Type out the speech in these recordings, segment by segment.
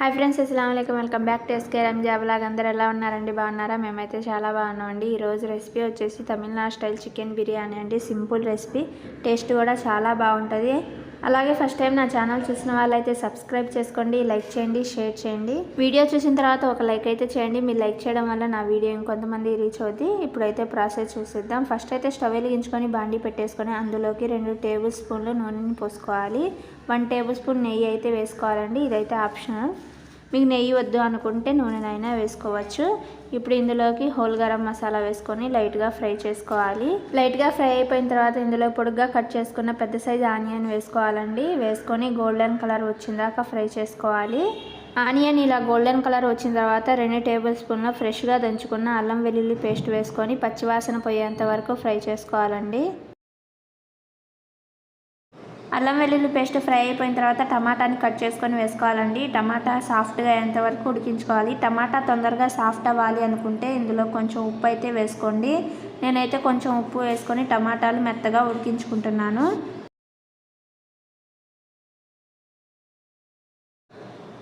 Hi friends అస్సలం welcome back to SK Ranja blog అందరు ఎలా ఉన్నారండి బాగున్నారా? మేమైతే చాలా బాగున్నామండి. ఈరోజు రెసిపీ వచ్చేసి తమిళనాడు స్టైల్ చికెన్ బిర్యానీ అండి. Simple recipe. టేస్ట్ కూడా చాలా బాగుంటుంది. అలాగే ఫస్ట్ టైం నా ఛానల్ చూసిన వాళ్ళైతే సబ్స్క్రైబ్ చేసుకోండి లైక్ చేయండి షేర్ చేయండి. వీడియో చూసిన తర్వాత ఒక లైక్ అయితే చేయండి. మీరు లైక్ చేయడం వల్ల నా వీడియో ఇంకొంతమంది రీచ్ అవుద్ది. ఇప్పుడైతే ప్రాసెస్ చూసిద్దాం. ఫస్ట్ అయితే స్టవ్ వెలిగించుకొని బాండి పెట్టేసుకొని అందులోకి రెండు టేబుల్ స్పూన్లు నూనెని పోసుకోవాలి. వన్ టేబుల్ స్పూన్ నెయ్యి అయితే వేసుకోవాలండి. ఇదైతే ఆప్షనల్. మీకు నెయ్యి వద్దు అనుకుంటే నూనెనైనా వేసుకోవచ్చు. ఇప్పుడు ఇందులోకి హోల్ గరం మసాలా వేసుకొని లైట్గా ఫ్రై చేసుకోవాలి. లైట్గా ఫ్రై అయిపోయిన తర్వాత ఇందులో పొడుగ్గా కట్ చేసుకున్న పెద్ద సైజు ఆనియన్ వేసుకోవాలండి. వేసుకొని గోల్డెన్ కలర్ వచ్చిందాక ఫ్రై చేసుకోవాలి. ఆనియన్ ఇలా గోల్డెన్ కలర్ వచ్చిన తర్వాత రెండు టేబుల్ స్పూన్ల ఫ్రెష్గా దంచుకున్న అల్లం వెల్లుల్లి పేస్ట్ వేసుకొని పచ్చివాసన పోయేంత వరకు ఫ్రై చేసుకోవాలండి. అల్లం వెల్లుల్లి పేస్ట్ ఫ్రై అయిపోయిన తర్వాత టమాటాని కట్ చేసుకొని వేసుకోవాలండి. టమాటా సాఫ్ట్గా అయ్యేంతవరకు ఉడికించుకోవాలి. టమాటా తొందరగా సాఫ్ట్ అవ్వాలి అనుకుంటే ఇందులో కొంచెం ఉప్పు అయితే వేసుకోండి. నేనైతే కొంచెం ఉప్పు వేసుకొని టమాటాలు మెత్తగా ఉడికించుకుంటున్నాను.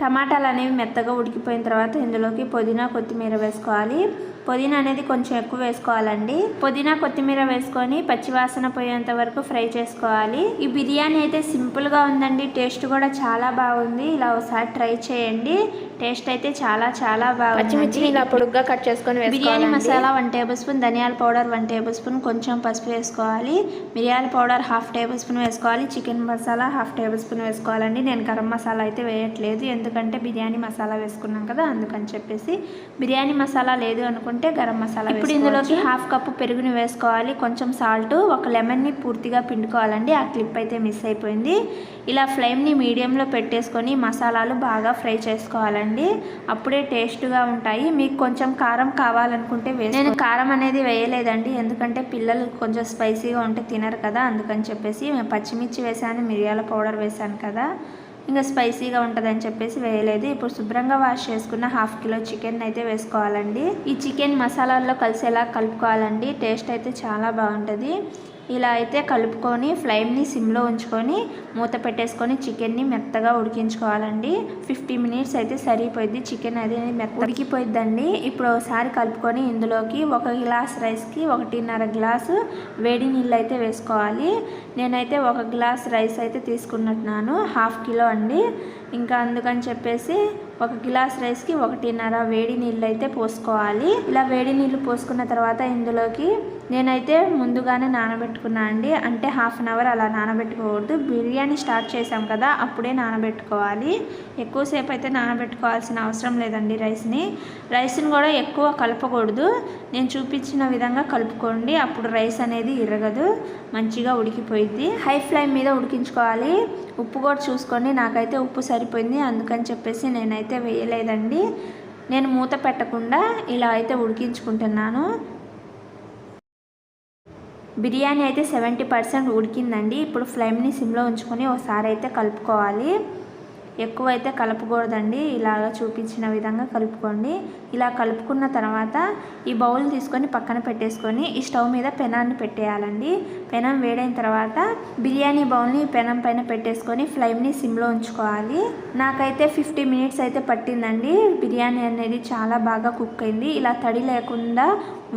టమాటాలు అనేవి మెత్తగా ఉడికిపోయిన తర్వాత ఇందులోకి పుదీనా కొత్తిమీర వేసుకోవాలి. పుదీనా అనేది కొంచెం ఎక్కువ వేసుకోవాలండి. పుదీనా కొత్తిమీర వేసుకొని పచ్చివాసన పోయేంత వరకు ఫ్రై చేసుకోవాలి. ఈ బిర్యానీ అయితే సింపుల్గా ఉందండి. టేస్ట్ కూడా చాలా బాగుంది. ఇలా ఒకసారి ట్రై చేయండి. టేస్ట్ అయితే చాలా చాలా బాగుంది పచ్చిమిర్చిని ఇలా పొడుగ్గా కట్ చేసుకొని biryani masala one tablespoon ధనియాల పౌడర్ వన్ టేబుల్ స్పూన్ కొంచెం పసుపు వేసుకోవాలి. మిరియాల పౌడర్ హాఫ్ టేబుల్ స్పూన్ వేసుకోవాలి. Chicken masala half tablespoon వేసుకోవాలండి. నేను గరం మసాలా అయితే వేయట్లేదు. ఎందుకంటే బిర్యానీ మసాలా వేసుకున్నాం కదా అందుకని చెప్పేసి. బిర్యానీ మసాలా లేదు అనుకుంటే అనుకుంటే గరం మసాలా ఇప్పుడు ఇందులోకి హాఫ్ కప్పు పెరుగుని వేసుకోవాలి. కొంచెం సాల్ట్ ఒక లెమన్ని పూర్తిగా పిండుకోవాలండి. ఆ క్లిప్ అయితే మిస్ అయిపోయింది. ఇలా ఫ్లేమ్ని మీడియంలో పెట్టేసుకొని మసాలాలు బాగా ఫ్రై చేసుకోవాలండి. అప్పుడే టేస్ట్గా ఉంటాయి. మీకు కొంచెం కారం కావాలనుకుంటే నేను కారం అనేది వేయలేదండి. ఎందుకంటే పిల్లలు కొంచెం స్పైసీగా ఉంటే తినరు కదా. అందుకని చెప్పేసి పచ్చిమిర్చి వేసాను మిరియాల పౌడర్ వేసాను కదా. ఇంకా స్పైసీగా ఉంటుందని చెప్పేసి వేయలేదు. ఇప్పుడు శుభ్రంగా వాష్ చేసుకున్న హాఫ్ కిలో చికెన్ అయితే వేసుకోవాలండి. ఈ చికెన్ మసాలాల్లో కలిసేలా కలుపుకోవాలండి. టేస్ట్ అయితే చాలా బాగుంటుంది. ఇలా అయితే కలుపుకొని ఫ్లేమ్ని సిమ్లో ఉంచుకొని మూత పెట్టేసుకొని చికెన్ని మెత్తగా ఉడికించుకోవాలండి. ఫిఫ్టీ మినిట్స్ అయితే సరిపోయింది చికెన్ అది మెత్త ఉడికిపోయిద్దండి. ఇప్పుడు ఒకసారి కలుపుకొని ఇందులోకి ఒక గ్లాస్ రైస్కి ఒకటిన్నర గ్లాసు వేడి నీళ్ళు అయితే వేసుకోవాలి. నేనైతే ఒక గ్లాస్ రైస్ అయితే తీసుకున్నట్టున్నాను. హాఫ్ కిలో అండి. ఇంకా అందుకని చెప్పేసి ఒక గ్లాస్ రైస్కి ఒకటిన్నర వేడి నీళ్ళు అయితే పోసుకోవాలి. ఇలా వేడి నీళ్ళు పోసుకున్న తర్వాత ఇందులోకి నేనైతే ముందుగానే నానబెట్టుకున్నా అండి. అంటే హాఫ్ అన్ అవర్ అలా నానబెట్టుకోకూడదు. బిర్యానీ స్టార్ట్ చేసాం కదా అప్పుడే నానబెట్టుకోవాలి. ఎక్కువసేపు అయితే నానబెట్టుకోవాల్సిన అవసరం లేదండి రైస్ని. రైస్ని కూడా ఎక్కువ కలపకూడదు. నేను చూపించిన విధంగా కలుపుకోండి. అప్పుడు రైస్ అనేది ఇరగదు. మంచిగా ఉడికిపోయింది హై ఫ్లేమ్ మీద ఉడికించుకోవాలి. ఉప్పు కూడా చూసుకోండి. నాకైతే ఉప్పు సరిపోయింది. అందుకని చెప్పేసి నేనైతే వేయలేదండి. నేను మూత పెట్టకుండా ఇలా అయితే ఉడికించుకుంటున్నాను. బిర్యానీ అయితే సెవెంటీ పర్సెంట్ ఉడికిందండి. ఇప్పుడు ఫ్లేమ్ని సిమ్లో ఉంచుకొని ఒకసారి అయితే కలుపుకోవాలి. ఎక్కువైతే కలపకూడదండి. ఇలాగ చూపించిన విధంగా కలుపుకోండి. ఇలా కలుపుకున్న తర్వాత ఈ బౌల్ తీసుకొని పక్కన పెట్టేసుకొని ఈ స్టవ్ మీద పెనాన్ని పెట్టేయాలండి. పెనం వేడైన తర్వాత బిర్యానీ బౌల్ని పెనం పైన పెట్టేసుకొని ఫ్లేమ్ని సిమ్లో ఉంచుకోవాలి. నాకైతే ఫిఫ్టీ మినిట్స్ అయితే పట్టిందండి. బిర్యానీ అనేది చాలా బాగా కుక్ అయింది. ఇలా తడి లేకుండా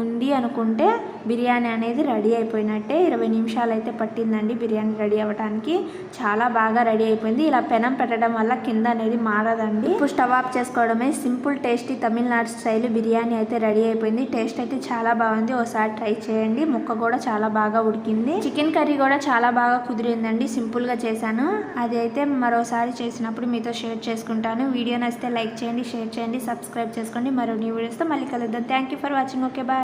ఉంది అనుకుంటే బిర్యానీ అనేది రెడీ అయిపోయినట్టే ఇరవై నిమిషాలు అయితే పట్టిందండి బిర్యానీ రెడీ అవ్వడానికి చాలా బాగా రెడీ అయిపోయింది. ఇలా పెనం పెట్టడం వల్ల వల్ల కింద అనేది మారదండి. ఇప్పుడు స్టవ్ ఆఫ్ చేసుకోవడమే simple tasty Tamil Nadu style biryani అయితే రెడీ అయిపోయింది. టేస్ట్ అయితే చాలా బాగుంది. ఒకసారి ట్రై చేయండి. ముక్క కూడా చాలా బాగా ఉడికింది. చికెన్ కర్రీ కూడా చాలా బాగా కుదిరిందండి. సింపుల్గా చేశాను. అది అయితే మరోసారి చేసినప్పుడు మీతో షేర్ చేసుకుంటాను. వీడియో నచ్చితే లైక్ చేయండి షేర్ చేయండి సబ్స్క్రైబ్ చేసుకోండి. మరో న్యూ వీడియోస్తో మళ్ళీ కలుద్దాం. Thank for watching. Okay bye.